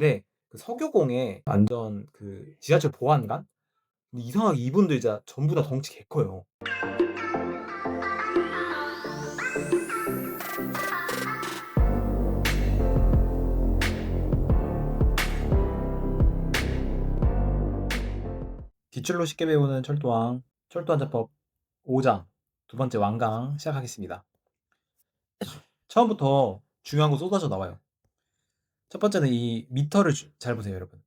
근데 그 서교공에 완전 그 지하철 보안관? 근데 이상하게 이분들 진짜 전부 다 덩치 개 커요. 기출로 쉽게 배우는 철도왕, 철도한자법 5장 두 번째 완강 시작하겠습니다. 처음부터 중요한 거 쏟아져 나와요. 첫 번째는 이 미터를 주- 잘 보세요, 여러분.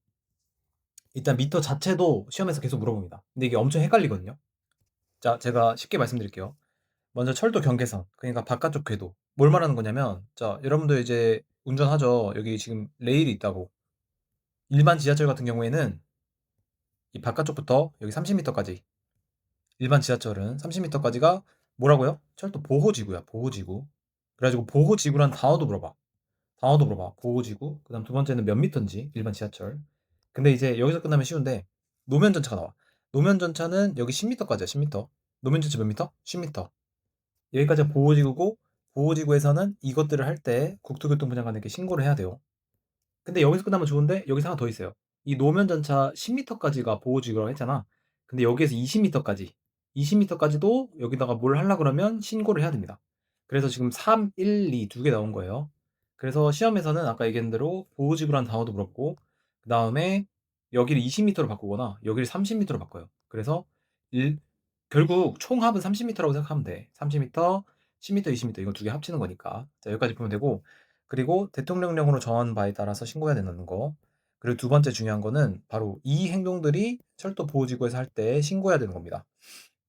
일단 미터 자체도 시험에서 계속 물어봅니다. 근데 이게 엄청 헷갈리거든요. 자, 제가 쉽게 말씀드릴게요. 먼저 철도 경계선, 그러니까 바깥쪽 궤도. 뭘 말하는 거냐면, 자, 여러분들 이제 운전하죠. 여기 지금 레일이 있다고. 일반 지하철 같은 경우에는 이 바깥쪽부터 여기 30m까지. 일반 지하철은 30m까지가 뭐라고요? 철도 보호지구야, 보호지구. 그래가지고 보호지구란 단어도 물어봐. 단어도 물어봐. 보호지구. 그 다음 두 번째는 몇 미터인지, 일반 지하철. 근데 이제 여기서 끝나면 쉬운데, 노면 전차가 나와. 노면 전차는 여기 10m까지야, 10m. 노면 전차 몇 미터? 10m. 여기까지가 보호지구고, 보호지구에서는 이것들을 할 때 국토교통부장관에게 신고를 해야 돼요. 근데 여기서 끝나면 좋은데, 여기서 하나 더 있어요. 이 노면 전차 10m까지가 보호지구라고 했잖아. 근데 여기에서 20m까지, 20m까지도 여기다가 뭘 하려 그러면 신고를 해야 됩니다. 그래서 지금 3, 1, 2 두 개 나온 거예요. 그래서 시험에서는 아까 얘기한 대로 보호지구라는 단어도 물었고 그 다음에 여기를 20m로 바꾸거나 여기를 30m로 바꿔요. 그래서 일, 결국 총합은 30m라고 생각하면 돼. 30m, 10m, 20m 이거 두 개 합치는 거니까. 자, 여기까지 보면 되고 그리고 대통령령으로 정한 바에 따라서 신고해야 된다는 거. 그리고 두 번째 중요한 거는 바로 이 행동들이 철도 보호지구에서 할 때 신고해야 되는 겁니다.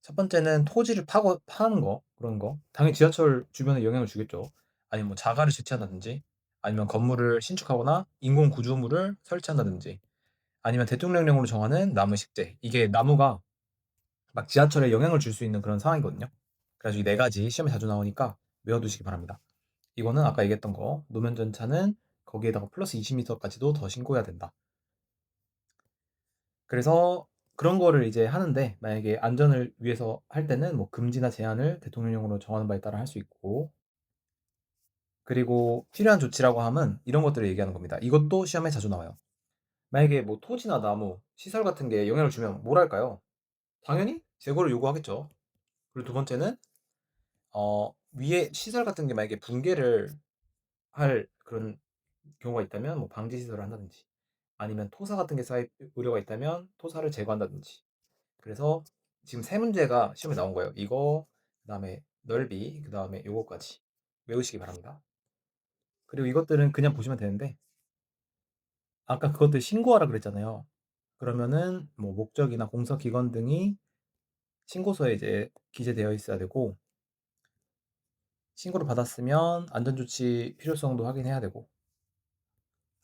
첫 번째는 토지를 파고 파는 거 그런 거 당연히 지하철 주변에 영향을 주겠죠. 아니면 뭐 자가를 설치한다든지 아니면 건물을 신축하거나 인공 구조물을 설치한다든지 아니면 대통령령으로 정하는 나무 식재 이게 나무가 막 지하철에 영향을 줄 수 있는 그런 상황이거든요. 그래서 이 네 가지 시험에 자주 나오니까 외워두시기 바랍니다. 이거는 아까 얘기했던 거 노면 전차는 거기에다가 플러스 20m까지도 더 신고해야 된다. 그래서 그런 거를 이제 하는데 만약에 안전을 위해서 할 때는 뭐 금지나 제한을 대통령령으로 정하는 바에 따라 할 수 있고 그리고 필요한 조치라고 하면 이런 것들을 얘기하는 겁니다. 이것도 시험에 자주 나와요. 만약에 뭐 토지나 나무, 시설 같은 게 영향을 주면 뭘 할까요? 당연히 제거를 요구하겠죠. 그리고 두 번째는 어, 위에 시설 같은 게 만약에 붕괴를 할 그런 경우가 있다면 뭐 방지 시설을 한다든지 아니면 토사 같은 게 쌓일 우려가 있다면 토사를 제거한다든지 그래서 지금 세 문제가 시험에 나온 거예요. 이거 그 다음에 넓이 그 다음에 요거까지 외우시기 바랍니다. 그리고 이것들은 그냥 보시면 되는데 아까 그것들 신고하라 그랬잖아요. 그러면은 뭐 목적이나 공사 기관 등이 신고서에 이제 기재되어 있어야 되고 신고를 받았으면 안전조치 필요성도 확인해야 되고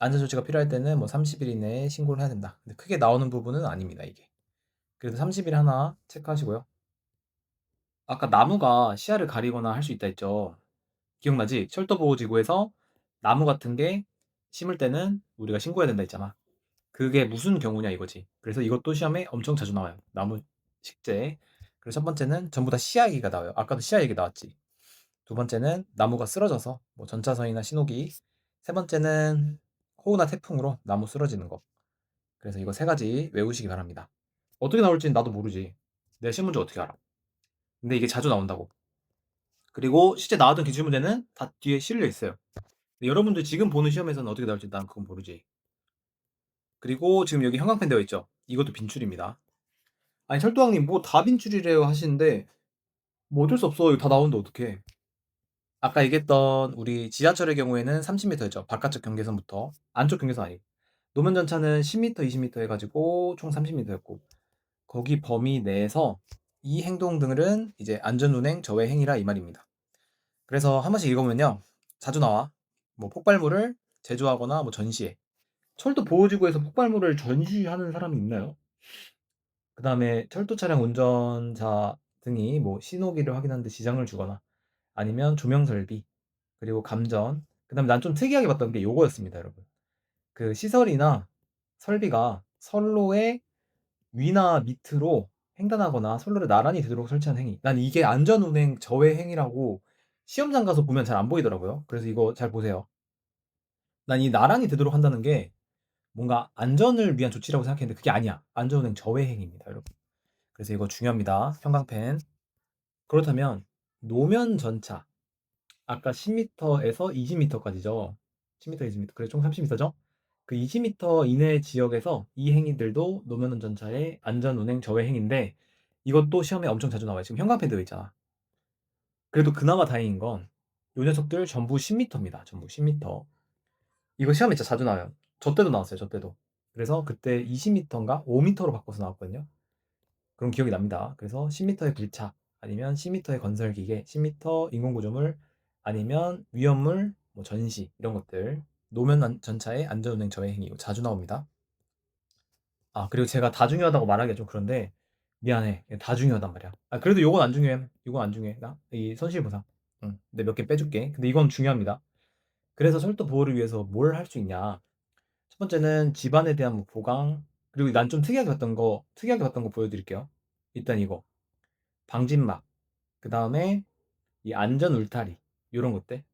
안전조치가 필요할 때는 뭐 30일 이내에 신고를 해야 된다. 근데 크게 나오는 부분은 아닙니다, 이게. 그래도 30일 하나 체크하시고요. 아까 나무가 시야를 가리거나 할 수 있다 했죠. 기억나지? 철도보호지구에서 나무 같은 게 심을 때는 우리가 신고해야 된다 했잖아. 그게 무슨 경우냐 이거지. 그래서 이것도 시험에 엄청 자주 나와요. 나무 식재. 그래서 첫 번째는 전부 다 시야 얘기가 나와요. 아까도 시야 얘기 나왔지. 두 번째는 나무가 쓰러져서 뭐 전차선이나 신호기. 세 번째는 호우나 태풍으로 나무 쓰러지는 거. 그래서 이거 세 가지 외우시기 바랍니다. 어떻게 나올지는 나도 모르지. 내 시험 문제 어떻게 알아? 근데 이게 자주 나온다고. 그리고 실제 나왔던 기출 문제는 다 뒤에 실려 있어요. 여러분들 지금 보는 시험에서는 어떻게 나올지 난 그건 모르지. 그리고 지금 여기 형광펜 되어 있죠. 이것도 빈출입니다. 아니 철도왕님 뭐 다 빈출이래요 하시는데 뭐 어쩔 수 없어. 이거 다 나오는데 어떡해. 아까 얘기했던 우리 지하철의 경우에는 30m였죠. 바깥쪽 경계선부터 안쪽 경계선 아니고 노면 전차는 10m, 20m 해가지고 총 30m였고 거기 범위 내에서 이 행동들은 이제 안전운행 저해 행위라 이 말입니다. 그래서 한 번씩 읽어보면요. 자주 나와. 뭐 폭발물을 제조하거나 뭐 전시해. 철도 보호지구에서 폭발물을 전시하는 사람이 있나요? 그 다음에 철도 차량 운전자 등이 뭐 신호기를 확인하는데 지장을 주거나 아니면 조명 설비 그리고 감전 그 다음에 난 좀 특이하게 봤던 게 요거였습니다 여러분 그 시설이나 설비가 선로의 위나 밑으로 횡단하거나 선로를 나란히 되도록 설치한 행위 난 이게 안전운행 저해 행위라고 시험장 가서 보면 잘 안 보이더라고요 그래서 이거 잘 보세요 난 이 나란히 되도록 한다는 게 뭔가 안전을 위한 조치라고 생각했는데 그게 아니야. 안전운행 저해행위입니다, 여러분. 그래서 이거 중요합니다. 형광펜. 그렇다면 노면 전차 아까 10m에서 20m까지죠. 10m, 20m. 그래 총 30m죠. 그 20m 이내 지역에서 이 행위들도 노면 운전차의 안전 운행 저해 행위인데 이것도 시험에 엄청 자주 나와요. 지금 형광펜 되어 있잖아. 그래도 그나마 다행인 건 요 녀석들 전부 10m입니다. 전부 10m. 이거 시험에 진짜 자주 나와요. 저 때도 나왔어요. 저 때도. 그래서 그때 20m인가 5m로 바꿔서 나왔거든요. 그럼 기억이 납니다. 그래서 10m의 불차 아니면 10m의 건설 기계, 10m 인공구조물 아니면 위험물, 뭐 전시 이런 것들 노면 안- 전차의 안전운행 저해 행위 자주 나옵니다. 아 그리고 제가 다 중요하다고 말하기가 좀 그런데 미안해 다 중요하단 말이야. 아 그래도 요건 안 중요해. 요건 안 중요해. 나 이 손실보상. 응. 근데 몇 개 빼줄게. 근데 이건 중요합니다. 그래서 철도 보호를 위해서 뭘 할 수 있냐? 첫 번째는 집안에 대한 뭐 보강 그리고 난 좀 특이하게 봤던 거 특이하게 봤던 거 보여드릴게요. 일단 이거 방진막 그 다음에 이 안전 울타리 이런 것들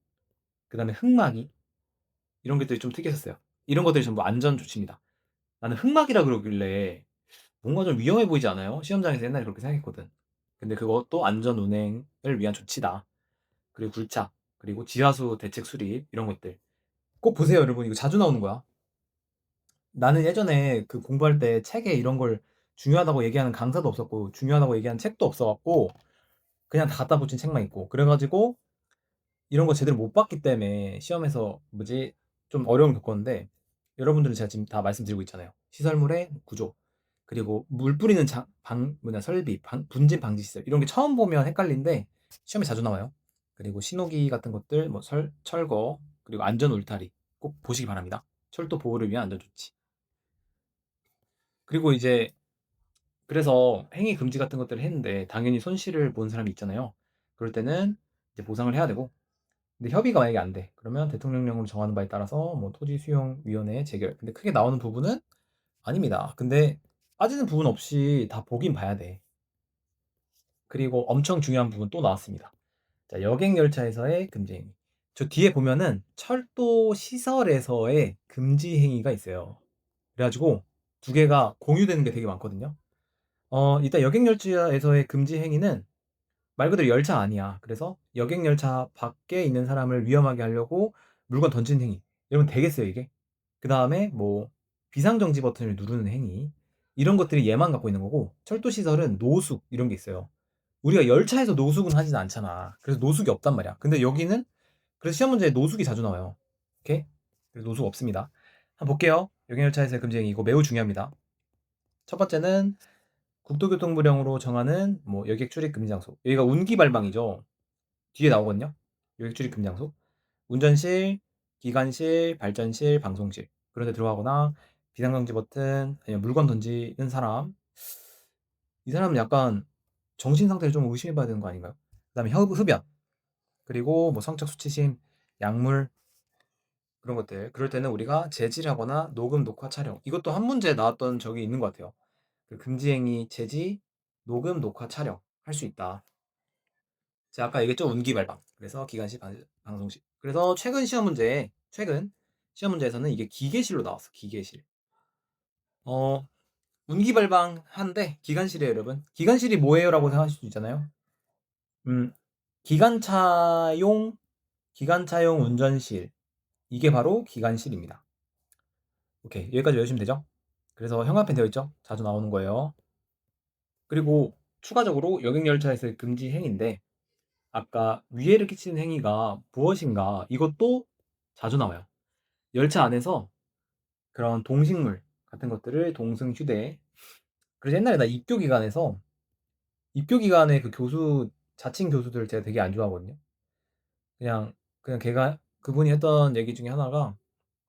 그 다음에 흑막이 이런 것들이 좀 특이했었어요. 이런 것들이 전부 안전 조치입니다. 나는 흑막이라 그러길래 뭔가 좀 위험해 보이지 않아요? 시험장에서 옛날에 그렇게 생각했거든. 근데 그것도 안전 운행을 위한 조치다. 그리고 굴착, 그리고 지하수 대책 수립 이런 것들 꼭 보세요, 여러분. 이거 자주 나오는 거야. 나는 예전에 그 공부할 때 책에 이런 걸 중요하다고 얘기하는 강사도 없었고 중요하다고 얘기하는 책도 없어갖고 그냥 다 갖다 붙인 책만 있고 그래가지고 이런 거 제대로 못 봤기 때문에 시험에서 뭐지 좀 어려움 겪었는데 여러분들은 제가 지금 다 말씀드리고 있잖아요. 시설물의 구조 그리고 물 뿌리는 장, 방 뭐냐 설비 방, 분진 방지 시설 이런 게 처음 보면 헷갈린데 시험에 자주 나와요. 그리고 신호기 같은 것들 뭐 설, 철거 그리고 안전 울타리 꼭 보시기 바랍니다. 철도 보호를 위한 안전 조치. 그리고 이제 그래서 행위 금지 같은 것들을 했는데 당연히 손실을 본 사람이 있잖아요. 그럴 때는 이제 보상을 해야 되고 근데 협의가 만약에 안 돼. 그러면 대통령령으로 정하는 바에 따라서 뭐 토지 수용 위원회에 재결. 근데 크게 나오는 부분은 아닙니다. 근데 빠지는 부분 없이 다 보긴 봐야 돼. 그리고 엄청 중요한 부분 또 나왔습니다. 자, 여객 열차에서의 금지 행위. 저 뒤에 보면은 철도 시설에서의 금지 행위가 있어요. 그래가지고 두 개가 공유되는 게 되게 많거든요. 어, 일단 여객 열차에서의 금지 행위는 말 그대로 열차 아니야. 그래서 여객 열차 밖에 있는 사람을 위험하게 하려고 물건 던지는 행위. 여러분 되겠어요, 이게? 그 다음에 뭐 비상정지 버튼을 누르는 행위. 이런 것들이 얘만 갖고 있는 거고 철도 시설은 노숙 이런 게 있어요. 우리가 열차에서 노숙은 하진 않잖아. 그래서 노숙이 없단 말이야. 근데 여기는 그래서 시험 문제에 노숙이 자주 나와요. 오케이? 노숙 없습니다. 한번 볼게요. 여객 열차에서의 금지 행위 이거 매우 중요합니다. 첫 번째는 국토교통부령으로 정하는 뭐 여객 출입 금지 장소. 여기가 운기 발방이죠. 뒤에 나오거든요. 여객 출입 금지 장소. 운전실, 기관실, 발전실, 방송실. 그런 데 들어가거나 비상정지 버튼 아니면 물건 던지는 사람. 이 사람은 약간 정신 상태를 좀 의심해 봐야 되는 거 아닌가요? 그다음에 흡연. 그리고 뭐 성적 수치심, 약물 그런 것들. 그럴 때는 우리가 제지하거나 녹음, 녹화, 촬영. 이것도 한 문제 나왔던 적이 있는 것 같아요. 그 금지행위, 제지, 녹음, 녹화, 촬영 할 수 있다. 제가 아까 얘기했죠 운기발방. 그래서 기관식 방송식. 그래서 최근 시험 문제에 최근 시험 문제에서는 이게 기계실로 나왔어. 기계실. 어 운기발방 한데 기관실이에요, 여러분. 기관실이 뭐예요라고 생각하실 수 있잖아요. 음 기관차용 기관차용 운전실 이게 바로 기관실입니다. 오케이 여기까지 외우시면 되죠. 그래서 형광펜 되어 있죠. 자주 나오는 거예요. 그리고 추가적으로 여객열차에서의 금지 행위인데 아까 위해를 끼치는 행위가 무엇인가 이것도 자주 나와요. 열차 안에서 그런 동식물 같은 것들을 동승 휴대. 그래서 옛날에 나 입교 기간에서 입교 기간에 그 교수 자칭 교수들 제가 되게 안 좋아하거든요. 그냥 그냥 걔가 그분이 했던 얘기 중에 하나가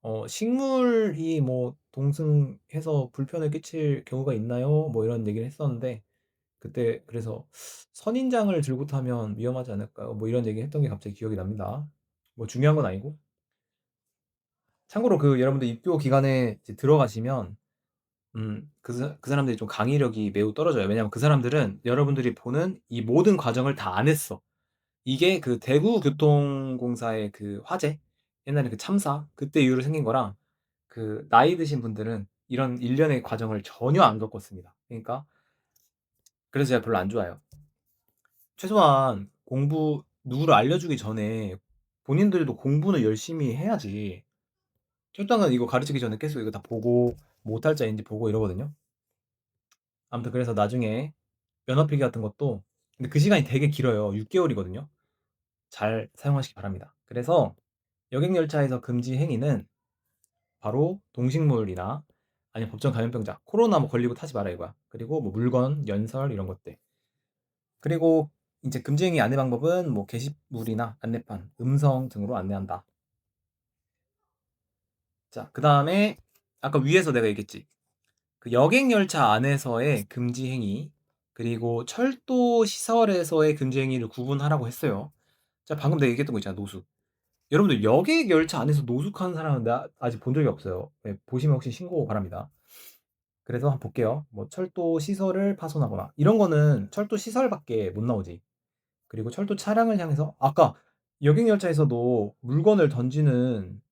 어 식물이 뭐 동승해서 불편을 끼칠 경우가 있나요? 뭐 이런 얘기를 했었는데 그때 그래서 "선인장을 들고 타면 위험하지 않을까요?" 뭐 이런 얘기 했던 게 갑자기 기억이 납니다. 뭐 중요한 건 아니고. 참고로 그 여러분들 입교 기간에 이제 들어가시면 음 그 사 그 사람들이 좀 강의력이 매우 떨어져요. 왜냐하면 그 사람들은 여러분들이 보는 이 모든 과정을 다 안 했어. 이게 그 대구교통공사의 그 화재 옛날에 그 참사 그때 이후로 생긴 거랑 그 나이 드신 분들은 이런 일련의 과정을 전혀 안 겪었습니다. 그러니까 그래서 제가 별로 안 좋아해요. 최소한 공부 누구를 알려주기 전에 본인들도 공부는 열심히 해야지. 철당은 이거 가르치기 전에 계속 이거 다 보고 못 할 자인지 보고 이러거든요. 아무튼 그래서 나중에 면허필기 같은 것도 근데 그 시간이 되게 길어요. 6개월이거든요. 잘 사용하시기 바랍니다. 그래서 여객열차에서 금지 행위는 바로 동식물이나 아니면 법정 감염병자, 코로나 뭐 걸리고 타지 마라 이거야. 그리고 뭐 물건, 연설 이런 것들. 그리고 이제 금지 행위 안내 방법은 뭐 게시물이나 안내판, 음성 등으로 안내한다. 자, 그 다음에 아까 위에서 내가 얘기했지. 그 여객 열차 안에서의 금지 행위, 그리고 철도 시설에서의 금지 행위를 구분하라고 했어요. 자, 방금 내가 얘기했던 거 있잖아, 노숙. 여러분들 여객 열차 안에서 노숙하는 사람은 나 아직 본 적이 없어요. 네, 보시면 혹시 신고 바랍니다. 그래서 한번 볼게요. 뭐 철도 시설을 파손하거나 이런 거는 철도 시설밖에 못 나오지. 그리고 철도 차량을 향해서 아까 여객 열차에서도 물건을 던지는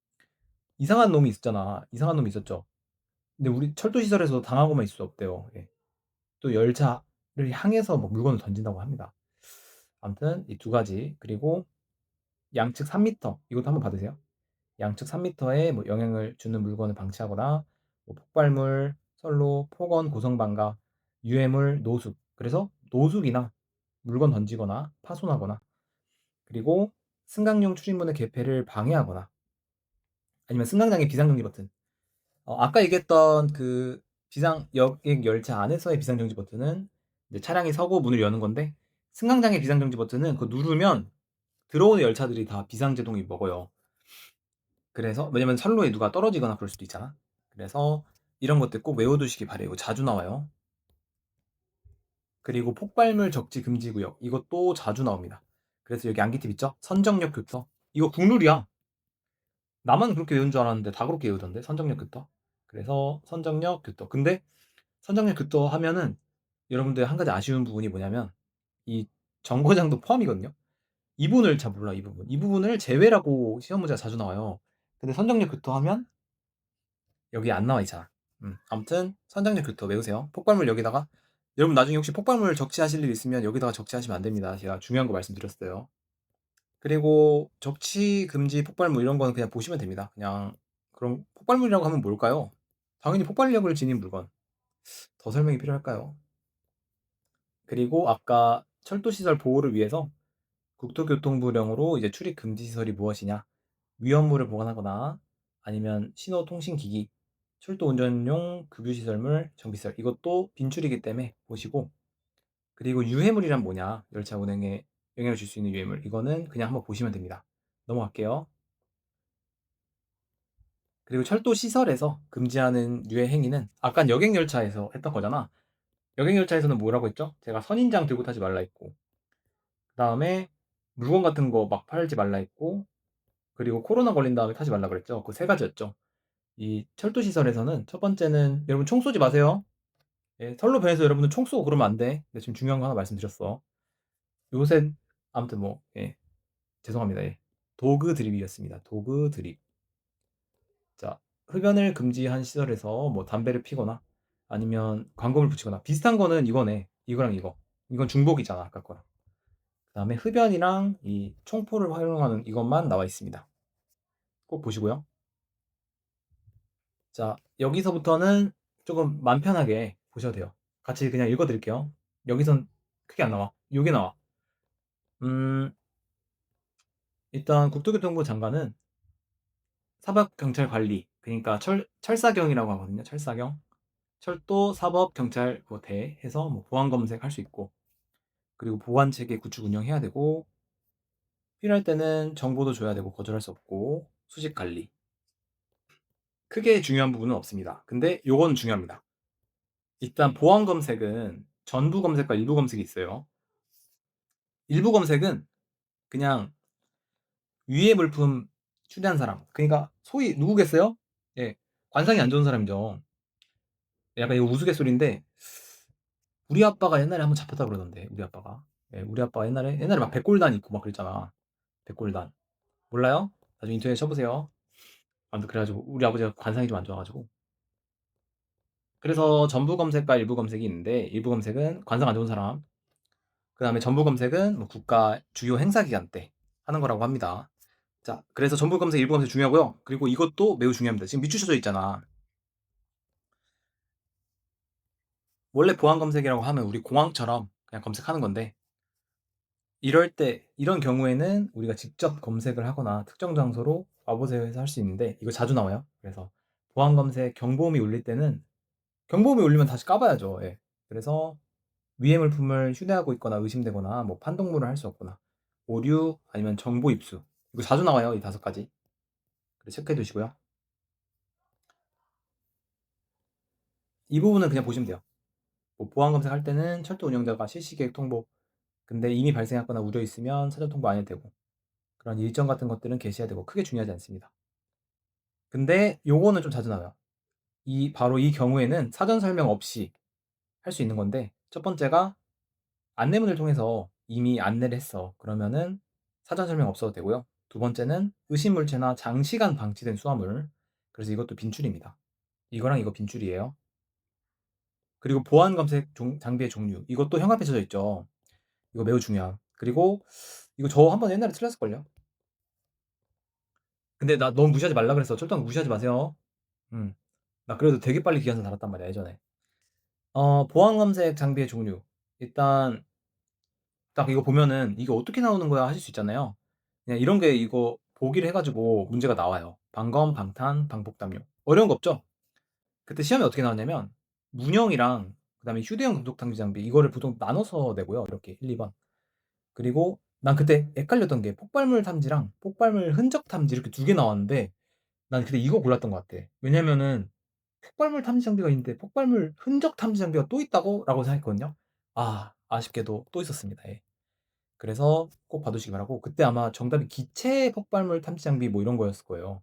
이상한 놈이 있었잖아. 이상한 놈이 있었죠. 근데 우리 철도 시설에서 당하고만 있을 수 없대요. 예. 또 열차를 향해서 뭐 물건을 던진다고 합니다. 아무튼 이 두 가지 그리고 양측 3m 이것도 한번 받으세요. 양측 3m에 뭐 영향을 주는 물건을 방치하거나 뭐 폭발물, 선로, 폭언, 고성방가, 유해물, 노숙. 그래서 노숙이나 물건 던지거나 파손하거나 그리고 승강용 출입문의 개폐를 방해하거나 아니면 승강장의 비상정지 버튼. 어, 아까 얘기했던 그 비상 여객 열차 안에서의 비상정지 버튼은 이제 차량이 서고 문을 여는 건데 승강장의 비상정지 버튼은 그 누르면 들어오는 열차들이 다 비상제동이 먹어요. 그래서 왜냐면 선로에 누가 떨어지거나 그럴 수도 있잖아. 그래서 이런 것들 꼭 외워두시기 바래요. 자주 나와요. 그리고 폭발물 적지 금지 구역 이것도 자주 나옵니다. 그래서 여기 안기팁 있죠? 선정역 교터 이거 국룰이야. 나만 그렇게 외운 줄 알았는데 다 그렇게 외우던데 선정역 교터. 그래서 선정역 교터. 근데 선정역 교터 하면은 여러분들 한 가지 아쉬운 부분이 뭐냐면 이 정거장도 포함이거든요. 이 부분을 잘 몰라 이 부분. 이 부분을 제외라고 시험 문제가 자주 나와요. 근데 선정력 교토 하면 여기 안 나와 있잖아. 음, 아무튼 선정력 교토 외우세요. 폭발물 여기다가 여러분 나중에 혹시 폭발물 적치하실 일 있으면 여기다가 적치하시면 안 됩니다. 제가 중요한 거 말씀드렸어요. 그리고 적치 금지 폭발물 이런 거는 그냥 보시면 됩니다. 그냥 그럼 폭발물이라고 하면 뭘까요? 당연히 폭발력을 지닌 물건. 더 설명이 필요할까요? 그리고 아까 철도시설 보호를 위해서 국토교통부령으로 이제 출입 금지 시설이 무엇이냐? 위험물을 보관하거나 아니면 신호 통신 기기, 철도 운전용 급유 시설물, 정비시설 이것도 빈출이기 때문에 보시고 그리고 유해물이란 뭐냐? 열차 운행에 영향을 줄 수 있는 유해물 이거는 그냥 한번 보시면 됩니다. 넘어갈게요. 그리고 철도 시설에서 금지하는 유해 행위는 아까 여객 열차에서 했던 거잖아. 여객 열차에서는 뭐라고 했죠? 제가 선인장 들고 타지 말라 했고 그 다음에 물건 같은 거 막 팔지 말라 했고 그리고 코로나 걸린 다음에 타지 말라 그랬죠. 그 세 가지였죠. 이 철도 시설에서는 첫 번째는 여러분 총 쏘지 마세요. 예, 선로 변에서 여러분들 총 쏘고 그러면 안 돼. 근데 지금 중요한 거 하나 말씀드렸어. 요새 아무튼 뭐 예, 죄송합니다. 예. 도구 드립이었습니다. 도구 드립. 자, 흡연을 금지한 시설에서 뭐 담배를 피거나 아니면 광고를 붙이거나 비슷한 거는 이거네. 이거랑 이거. 이건 중복이잖아 아까 거랑. 그다음에 흡연이랑 이 총포를 활용하는 이것만 나와 있습니다. 꼭 보시고요. 자, 여기서부터는 조금 맘 편하게 보셔도 돼요. 같이 그냥 읽어 드릴게요. 여기선 크게 안 나와. 요게 나와. 음, 일단 국토교통부 장관은 사법 경찰 관리, 그러니까 철, 철사경이라고 하거든요. 철사경. 철도 사법 경찰대 해서 뭐 보안 검색 할 수 있고, 그리고 보안 체계 구축 운영해야 되고 필요할 때는 정보도 줘야 되고 거절할 수 없고 수직 관리 크게 중요한 부분은 없습니다. 근데 요건 중요합니다. 일단 보안 검색은 전부 검색과 일부 검색이 있어요. 일부 검색은 그냥 위에 물품 추리한 사람. 그러니까 소위 누구겠어요? 예, 관상이 안 좋은 사람이죠. 약간 이거 우스갯소리인데 우리 아빠가 옛날에 한번 잡혔다 그러던데 우리 아빠가 예, 우리 아빠가 옛날에 옛날에 막 백골단 있고 막 그랬잖아 백골단 몰라요? 나중에 인터넷 쳐보세요 아무튼 그래 가지고 우리 아버지가 관상이 좀 안 좋아 가지고 그래서 전부 검색과 일부 검색이 있는데 일부 검색은 관상 안 좋은 사람 그 다음에 전부 검색은 뭐 국가 주요 행사 기간 때 하는 거라고 합니다. 자, 그래서 전부 검색, 일부 검색 중요하고요. 그리고 이것도 매우 중요합니다. 지금 밑줄 쳐져 있잖아. 원래 보안 검색이라고 하면 우리 공항처럼 그냥 검색하는 건데 이럴 때 이런 경우에는 우리가 직접 검색을 하거나 특정 장소로 와보세요 해서 할 수 있는데 이거 자주 나와요. 그래서 보안 검색 경보음이 울릴 때는 경보음이 울리면 다시 까봐야죠. 예. 그래서 위해 물품을 휴대하고 있거나 의심되거나 뭐 판독물을 할 수 없거나 오류 아니면 정보 입수. 이거 자주 나와요 이 다섯 가지. 그래 체크해 두시고요. 이 부분은 그냥 보시면 돼요. 뭐 보안 검색할 때는 철도 운영자가 실시 계획 통보. 근데 이미 발생했거나 우려 있으면 사전 통보 안 해도 되고. 그런 일정 같은 것들은 게시해야 되고 크게 중요하지 않습니다. 근데 요거는 좀 자주 나와요. 이 바로 이 경우에는 사전 설명 없이 할 수 있는 건데 첫 번째가 안내문을 통해서 이미 안내를 했어. 그러면은 사전 설명 없어도 되고요. 두 번째는 의심물체나 장시간 방치된 수화물. 그래서 이것도 빈출입니다. 이거랑 이거 빈출이에요. 그리고 보안 검색 종, 장비의 종류. 이것도 형합해 져 있죠. 이거 매우 중요함. 그리고 이거 저 한번 옛날에 틀렸을걸요? 근데 나 너무 무시하지 말라 그랬어. 절대 무시하지 마세요. 음. 나 그래도 되게 빨리 기관사 달았단 말이야, 예전에. 어, 보안 검색 장비의 종류. 일단 딱 이거 보면은 이게 어떻게 나오는 거야 하실 수 있잖아요. 그냥 이런 게 이거 보기를 해 가지고 문제가 나와요. 방검, 방탄, 방폭담요. 어려운 거 없죠? 그때 시험에 어떻게 나왔냐면 문형이랑 그다음에 휴대용 금속 탐지 장비 이거를 보통 나눠서 내고요. 이렇게 1, 2 번. 그리고 난 그때 헷갈렸던 게 폭발물 탐지랑 폭발물 흔적 탐지 이렇게 두개 나왔는데 난 그때 이거 골랐던 것 같아. 왜냐면은 폭발물 탐지 장비가 있는데 폭발물 흔적 탐지 장비가 또 있다고? 라고 생각했거든요. 아, 아쉽게도 또 있었습니다. 예. 그래서 꼭 봐두시기 바라고 그때 아마 정답이 기체 폭발물 탐지 장비 뭐 이런 거였을 거예요.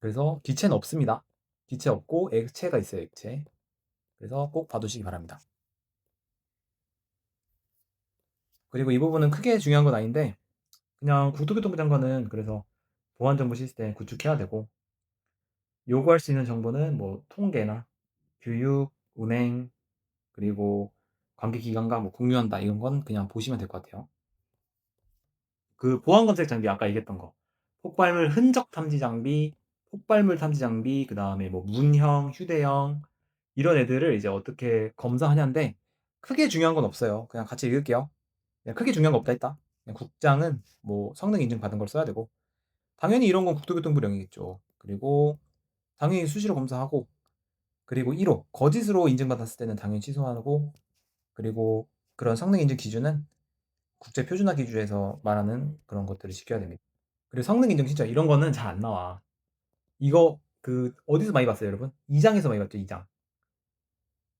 그래서 기체는 없습니다. 기체 없고 액체가 있어요, 액체. 그래서 꼭 봐두시기 바랍니다. 그리고 이 부분은 크게 중요한 건 아닌데 그냥 국토교통부 장관은 그래서 보안정보 시스템 구축해야 되고 요구할 수 있는 정보는 뭐 통계나 교육, 운행 그리고 관계기관과 뭐 공유한다 이런 건 그냥 보시면 될 것 같아요. 그 보안 검색 장비 아까 얘기했던 거 폭발물 흔적 탐지 장비, 폭발물 탐지 장비, 그 다음에 뭐 문형, 휴대형 이런 애들을 이제 어떻게 검사하냐인데 크게 중요한 건 없어요. 그냥 같이 읽을게요. 그냥 크게 중요한 거 없다 했다. 그냥 국장은 뭐 성능 인증 받은 걸 써야 되고 당연히 이런 건 국토교통부령이겠죠. 그리고 당연히 수시로 검사하고 그리고 1호 거짓으로 인증받았을 때는 당연히 취소하고 그리고 그런 성능 인증 기준은 국제 표준화 기준에서 말하는 그런 것들을 지켜야 됩니다. 그리고 성능 인증 진짜 이런 거는 잘 안 나와. 이거 그 어디서 많이 봤어요, 여러분? 2장에서 많이 봤죠, 2장.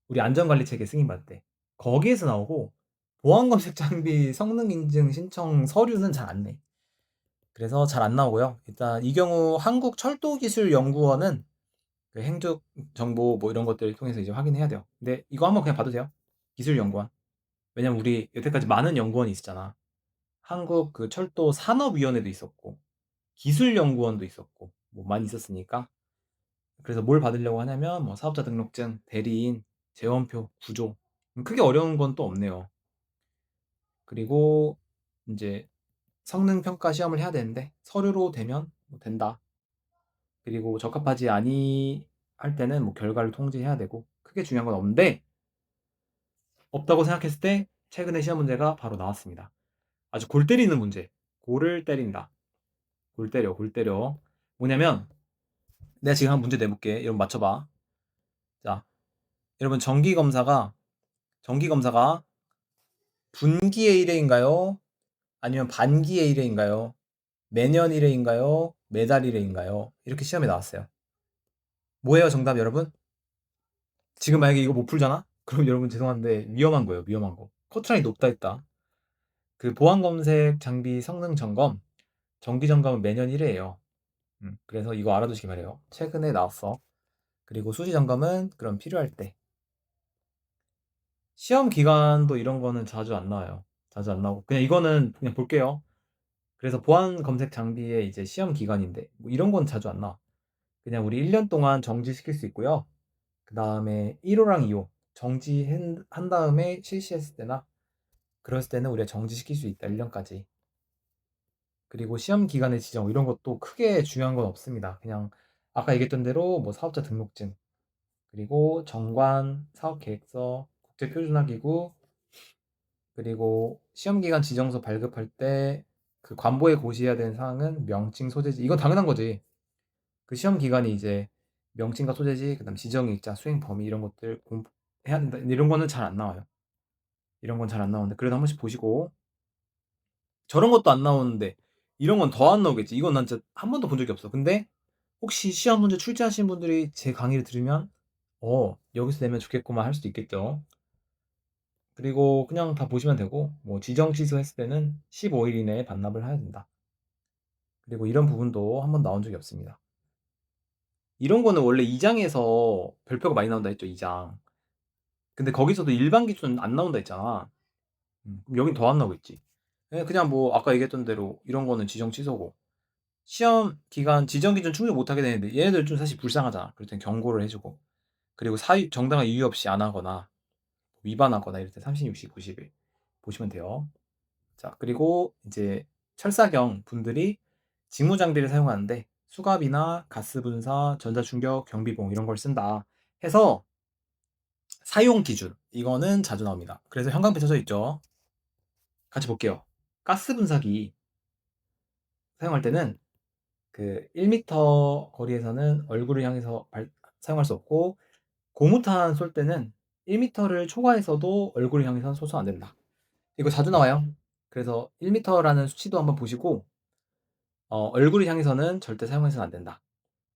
우리 안전관리 체계 승인 받을 때. 거기에서 나오고 보안 검색 장비 성능 인증 신청 서류는 잘 안 내. 그래서 잘 안 나오고요. 일단 이 경우 한국철도기술연구원은 그 행적 정보 뭐 이런 것들을 통해서 이제 확인해야 돼요. 근데 이거 한번 그냥 봐도 돼요. 기술연구원. 왜냐면 우리 여태까지 많은 연구원이 있었잖아. 한국 그 철도 산업위원회도 있었고 기술연구원도 있었고 뭐 많이 있었으니까 그래서 뭘 받으려고 하냐면 뭐 사업자 등록증, 대리인, 재원표, 구조 크게 어려운 건 또 없네요. 그리고 이제 성능 평가 시험을 해야 되는데 서류로 되면 뭐 된다. 그리고 적합하지 아니 할 때는 뭐 결과를 통지해야 되고 크게 중요한 건 없는데 없다고 생각했을 때 최근에 시험 문제가 바로 나왔습니다. 아주 골 때리는 문제. 골을 때린다. 골 때려, 골 때려. 뭐냐면 내가 지금 한 문제 내볼게. 여러분 맞춰봐. 자, 여러분 정기 검사가 정기 검사가 분기의 1회인가요? 아니면 반기의 1회인가요? 매년 1회인가요? 매달 1회인가요? 이렇게 시험에 나왔어요. 뭐예요, 정답 여러분? 지금 만약에 이거 못 풀잖아? 그럼 여러분 죄송한데 위험한 거예요, 위험한 거. 커트라인이 높다 했다. 그 보안 검색 장비 성능 점검 정기 점검은 매년 1회예요. 음, 그래서 이거 알아두시기 바래요. 최근에 나왔어. 그리고 수시 점검은 그럼 필요할 때. 시험 기간도 이런 거는 자주 안 나와요. 자주 안 나오고 그냥 이거는 그냥 볼게요. 그래서 보안 검색 장비의 이제 시험 기간인데 뭐 이런 건 자주 안 나와. 그냥 우리 1년 동안 정지시킬 수 있고요. 그 다음에 1호랑 2호 정지한 다음에 실시했을 때나 그랬을 때는 우리가 정지시킬 수 있다. 1년까지. 그리고 시험 기간의 지정 이런 것도 크게 중요한 건 없습니다. 그냥 아까 얘기했던 대로 뭐 사업자 등록증 그리고 정관, 사업 계획서, 국제 표준화 기구 그리고 시험 기간 지정서 발급할 때 그 관보에 고시해야 되는 사항은 명칭, 소재지 이건 당연한 거지. 그 시험 기간이 이제 명칭과 소재지, 그다음 지정 일자, 수행 범위 이런 것들 공부해야 된다. 이런 거는 잘 안 나와요. 이런 건 잘 안 나오는데 그래도 한 번씩 보시고 저런 것도 안 나오는데 이런 건 더 안 나오겠지. 이건 난 진짜 한 번도 본 적이 없어. 근데 혹시 시험 문제 출제하신 분들이 제 강의를 들으면 어 여기서 내면 좋겠구만 할 수도 있겠죠. 그리고 그냥 다 보시면 되고 뭐 지정 취소 했을 때는 15일 이내에 반납을 해야 된다. 그리고 이런 부분도 한번 나온 적이 없습니다. 이런 거는 원래 2장에서 별표가 많이 나온다 했죠, 2장. 근데 거기서도 일반 기준 안 나온다 했잖아. 음, 그럼 여긴 더 안 나오겠지. 예, 그냥 뭐 아까 얘기했던 대로 이런 거는 지정 취소고 시험 기간 지정 기준 충족 못하게 되는데 얘네들 좀 사실 불쌍하잖아. 땐 경고를 해주고 그리고 사유 정당한 이유 없이 안 하거나 위반하거나 이럴 때 30, 60, 90일 보시면 돼요. 자 그리고 이제 철사경 분들이 직무 장비를 사용하는데 수갑이나 가스 분사, 전자 충격, 경비봉 이런 걸 쓴다 해서 사용 기준 이거는 자주 나옵니다. 그래서 형광펜 쳐져 있죠. 같이 볼게요. 가스 분사기 사용할 때는 그 1m 거리에서는 얼굴을 향해서 발, 사용할 수 없고 고무탄 쏠 때는 1m를 초과해서도 얼굴을 향해서는 쏘면 안 된다. 이거 자주 나와요. 그래서 1m라는 수치도 한번 보시고 어, 얼굴을 향해서는 절대 사용해서는 안 된다.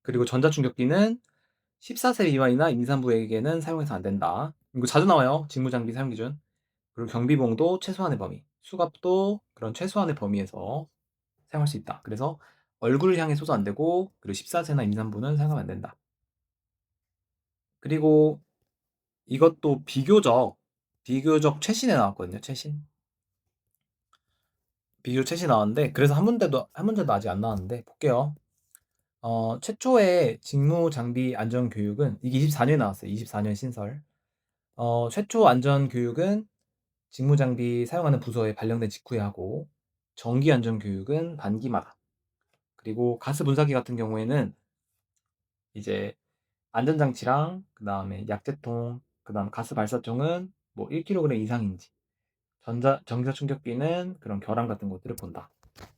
그리고 전자충격기는 14세 미만이나 임산부에게는 사용해서 안 된다. 이거 자주 나와요. 직무장비 사용 기준. 그리고 경비봉도 최소한의 범위, 수갑도 그런 최소한의 범위에서 사용할 수 있다. 그래서 얼굴을 향해 쏘도 안 되고 그리고 14세나 임산부는 사용하면 안 된다. 그리고 이것도 비교적 비교적 최신에 나왔거든요. 최신. 비교 최신 나왔는데 그래서 한 문제도 한 문제도 아직 안 나왔는데 볼게요. 어, 최초의 직무 장비 안전 교육은 이게 24년에 나왔어요. 24년 신설. 어, 최초 안전 교육은 직무 장비 사용하는 부서에 발령된 직후에 하고 정기 안전 교육은 반기마다. 그리고 가스 분사기 같은 경우에는 이제 안전장치랑 그 다음에 약제통, 그 다음 가스 발사총은 뭐 1kg 이상인지 전자 정자 충격기는 그런 결함 같은 것들을 본다.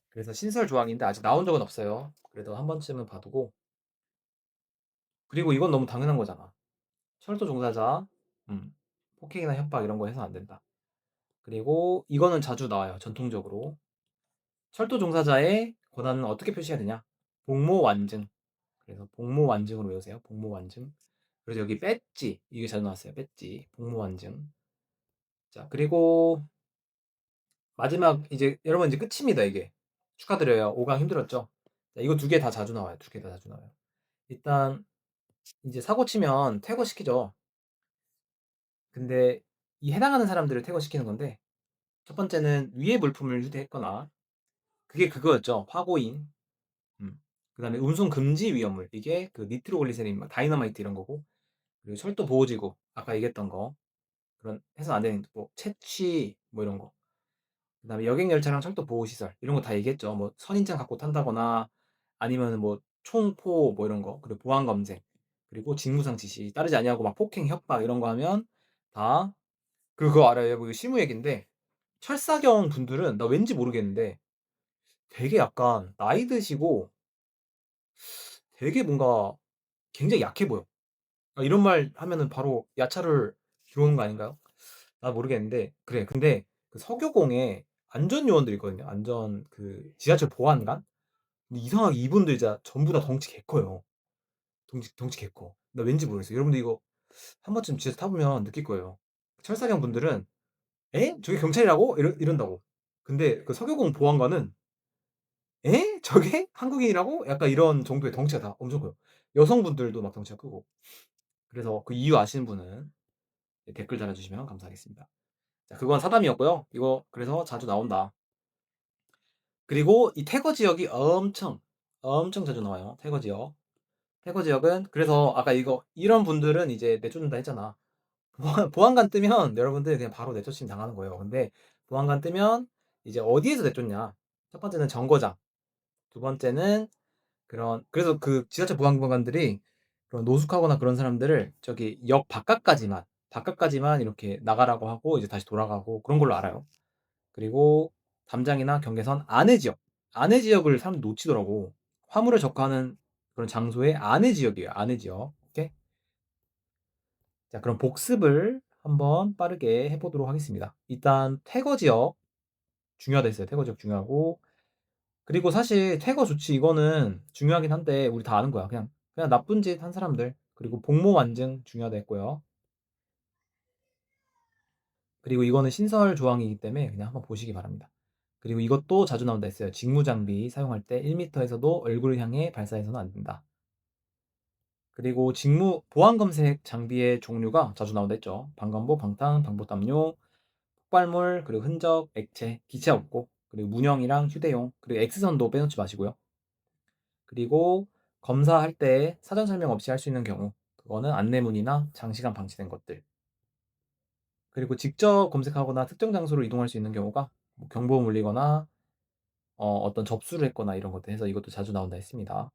그래서 신설 조항인데 아직 나온 적은 없어요. 그래도 한 번쯤은 봐두고. 그리고 이건 너무 당연한 거잖아. 철도 종사자, 음, 폭행이나 협박 이런 거 해서 안 된다. 그리고 이거는 자주 나와요. 전통적으로. 철도 종사자의 권한은 어떻게 표시해야 되냐? 복무 완증. 그래서 복무 완증으로 외우세요. 복무 완증. 그래서 여기 배지 이게 잘 나왔어요. 배지 복무 완증. 자 그리고 마지막 이제 여러분 이제 끝입니다. 이게 축하드려요. 5강 힘들었죠? 자, 이거 두 개 다 자주 나와요. 두 개 다 자주 나와요. 일단 이제 사고 치면 퇴거 시키죠. 근데 이 해당하는 사람들을 퇴거 시키는 건데 첫 번째는 위해 물품을 휴대했거나 그게 그거였죠. 화고인. 음. 그 다음에 운송 금지 위험물. 이게 그 니트로글리세린, 다이너마이트 이런 거고. 그리고 철도 보호지구. 아까 얘기했던 거. 그런 해서 안 되는 뭐 채취 뭐 이런 거. 그다음에 여객 열차랑 철도 보호 시설 이런 거 다 얘기했죠. 뭐 선인장 갖고 탄다거나 아니면은 뭐 총포 뭐 이런 거. 그리고 보안 검색. 그리고 직무상 지시 따르지 아니하고 막 폭행 협박 이런 거 하면 다 그거 알아요? 뭐 실무 얘기인데 철사경 분들은 나 왠지 모르겠는데 되게 약간 나이 드시고 되게 뭔가 굉장히 약해 보여. 아, 이런 말 하면은 바로 야차를 들어오는 거 아닌가요? 나 모르겠는데 그래. 근데 그 서교공에 안전 요원들 있거든요. 안전 그 지하철 보안관. 근데 이상하게 이분들 진짜 전부 다 덩치 개 커요. 덩치 덩치 개 커. 나 왠지 모르겠어요. 여러분들 이거 한 번쯤 지하철 타보면 느낄 거예요. 철사경 분들은 에? 저게 경찰이라고? 이런 이런다고. 근데 그 서교공 보안관은 에? 저게 한국인이라고? 약간 이런 정도의 덩치가 다 엄청 커요. 여성분들도 막 덩치가 크고. 그래서 그 이유 아시는 분은 댓글 달아주시면 감사하겠습니다. 자, 그건 사담이었고요. 이거 그래서 자주 나온다. 그리고 이 태거 지역이 엄청 엄청 자주 나와요. 태거 지역. 해거 지역은 그래서 아까 이거 이런 분들은 이제 내쫓는다 했잖아. 보안, 보안관 뜨면 여러분들 그냥 바로 내쫓임 당하는 거예요. 근데 보안관 뜨면 이제 어디에서 내쫓냐? 첫 번째는 정거장, 두 번째는 그런 그래서 그 지하철 보안관들이 그런 노숙하거나 그런 사람들을 저기 역 바깥까지만 바깥까지만 이렇게 나가라고 하고 이제 다시 돌아가고 그런 걸로 알아요. 그리고 담장이나 경계선 안의 지역, 안의 지역을 사람 놓치더라고. 화물을 적하는 그런 장소의 안의 지역이에요. 안의 지역. 오케이? 자, 그럼 복습을 한번 빠르게 해보도록 하겠습니다. 일단 퇴거 지역 중요하다 했어요. 퇴거 지역 중요하고 그리고 사실 퇴거 조치 이거는 중요하긴 한데 우리 다 아는 거야. 그냥 그냥 나쁜 짓 한 사람들 그리고 복무 완증 중요하다 했고요. 그리고 이거는 신설 조항이기 때문에 그냥 한번 보시기 바랍니다. 그리고 이것도 자주 나온다 했어요. 직무 장비 사용할 때 1m에서도 얼굴을 향해 발사해서는 안 된다. 그리고 직무 보안 검색 장비의 종류가 자주 나온다 했죠. 방광복, 방탄, 방부담요, 폭발물, 그리고 흔적, 액체, 기체 없고, 그리고 문형이랑 휴대용, 그리고 X선도 빼놓지 마시고요. 그리고 검사할 때 사전 설명 없이 할 수 있는 경우, 그거는 안내문이나 장시간 방치된 것들. 그리고 직접 검색하거나 특정 장소로 이동할 수 있는 경우가 뭐 경보음 울리거나 어, 떤 접수를 했거나 이런 것들 해서 이것도 자주 나온다 했습니다.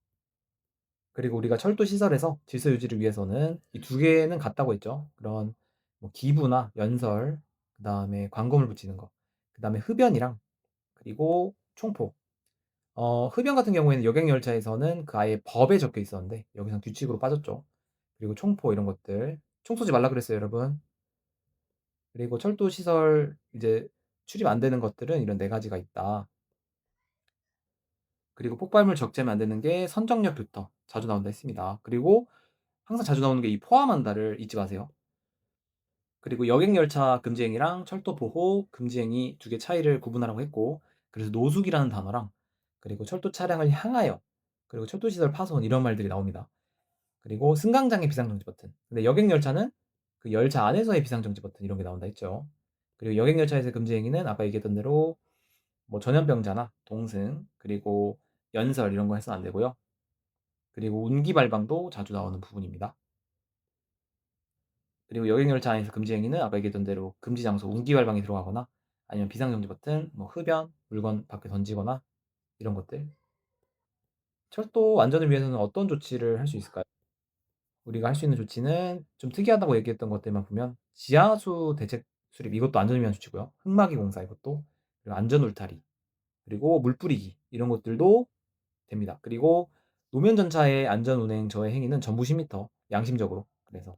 그리고 우리가 철도 시설에서 질서 유지를 위해서는 이 두 개는 같다고 했죠. 그런 뭐 기부나 연설, 그 다음에 광고물 붙이는 거, 그 다음에 흡연이랑 그리고 총포. 어, 흡연 같은 경우에는 여객 열차에서는 그 아예 법에 적혀 있었는데 여기서 규칙으로 빠졌죠. 그리고 총포 이런 것들 총 쏘지 말라 그랬어요, 여러분. 그리고 철도 시설 이제 출입 안 되는 것들은 이런 네 가지가 있다. 그리고 폭발물 적재면 안 되는 게 선정력 교터 자주 나온다 했습니다. 그리고 항상 자주 나오는 게 이 포함한다를 잊지 마세요. 그리고 여객열차 금지행위랑 철도 보호 금지행위 두개 차이를 구분하라고 했고 그래서 노숙이라는 단어랑 그리고 철도 차량을 향하여 그리고 철도 시설 파손 이런 말들이 나옵니다. 그리고 승강장의 비상정지 버튼. 근데 여객 열차는 그 열차 안에서의 비상정지 버튼 이런 게 나온다 했죠. 그리고 여객 열차에서 금지 행위는 아까 얘기했던 대로 뭐 전염병자나 동승 그리고 연설 이런 거 해서는 안 되고요. 그리고 운기 발방도 자주 나오는 부분입니다. 그리고 여객 열차 안에서 금지 행위는 아까 얘기했던 대로 금지 장소 운기 발방에 들어가거나 아니면 비상정지 버튼, 뭐 흡연, 물건 밖에 던지거나 이런 것들. 철도 안전을 위해서는 어떤 조치를 할 수 있을까요? 우리가 할 수 있는 조치는 좀 특이하다고 얘기했던 것들만 보면 지하수 대책 수립 이것도 안전을 위한 조치고요. 흙막이 공사 이것도 그리고 안전 울타리 그리고 물 뿌리기 이런 것들도 됩니다. 그리고 노면 전차의 안전 운행 저해 행위는 전부 10m 양심적으로 그래서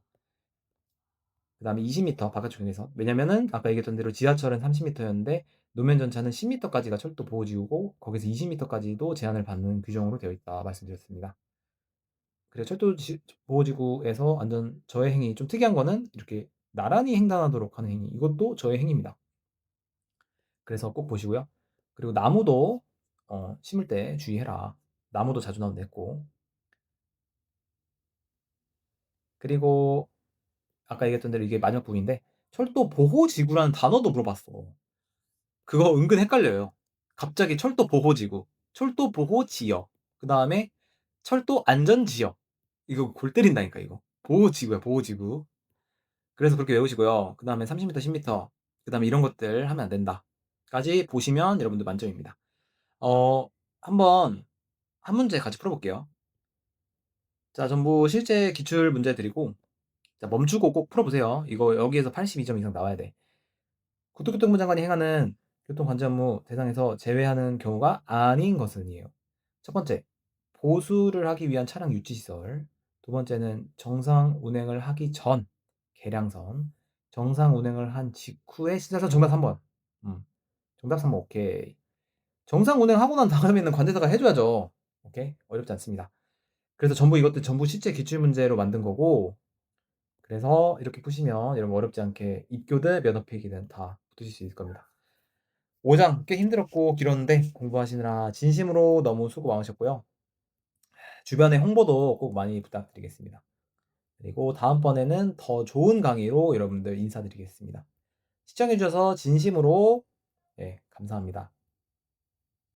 그 다음에 20m 바깥쪽에서 왜냐면은 아까 얘기했던 대로 지하철은 30m였는데 노면 전차는 10m까지가 철도 보호지구고 거기서 20m까지도 제한을 받는 규정으로 되어 있다 말씀드렸습니다. 그리고 철도 보호지구에서 안전 저해 행위 좀 특이한 거는 이렇게 나란히 횡단하도록 하는 행위 이것도 저해 행위입니다. 그래서 꼭 보시고요. 그리고 나무도 어, 심을 때 주의해라. 나무도 자주 나온다 했고 그리고 아까 얘기했던 대로 이게 마지막 부분인데 철도 보호 지구라는 단어도 물어봤어. 그거 은근 헷갈려요. 갑자기 철도 보호 지구, 철도 보호 지역, 그 다음에 철도 안전 지역. 이거 골 때린다니까 이거. 보호 지구야 보호 지구. 그래서 그렇게 외우시고요. 그 다음에 30m, 10m, 그 다음에 이런 것들 하면 안 된다. 까지 보시면 여러분들 만점입니다. 어, 한번 한 문제 같이 풀어볼게요. 자, 전부 실제 기출 문제 드리고 자, 멈추고 꼭 풀어보세요. 이거 여기에서 82점 이상 나와야 돼. 국토교통부 장관이 행하는 교통관제 업무 대상에서 제외하는 경우가 아닌 것은이에요. 첫 번째, 보수를 하기 위한 차량 유지시설. 두 번째는 정상 운행을 하기 전 계량선. 정상 운행을 한 직후에 시설선 정답 3번. 음, 정답 3번 오케이. 정상 운행하고 난 다음에는 관제사가 해줘야죠. 오케이? 어렵지 않습니다. 그래서 전부 이것들 전부 실제 기출 문제로 만든 거고 그래서 이렇게 푸시면 여러분 어렵지 않게 입교든 면허필기든 다 붙으실 수 있을 겁니다. 5장 꽤 힘들었고 길었는데 공부하시느라 진심으로 너무 수고 많으셨고요. 주변에 홍보도 꼭 많이 부탁드리겠습니다. 그리고 다음번에는 더 좋은 강의로 여러분들 인사드리겠습니다. 시청해주셔서 진심으로 네, 감사합니다.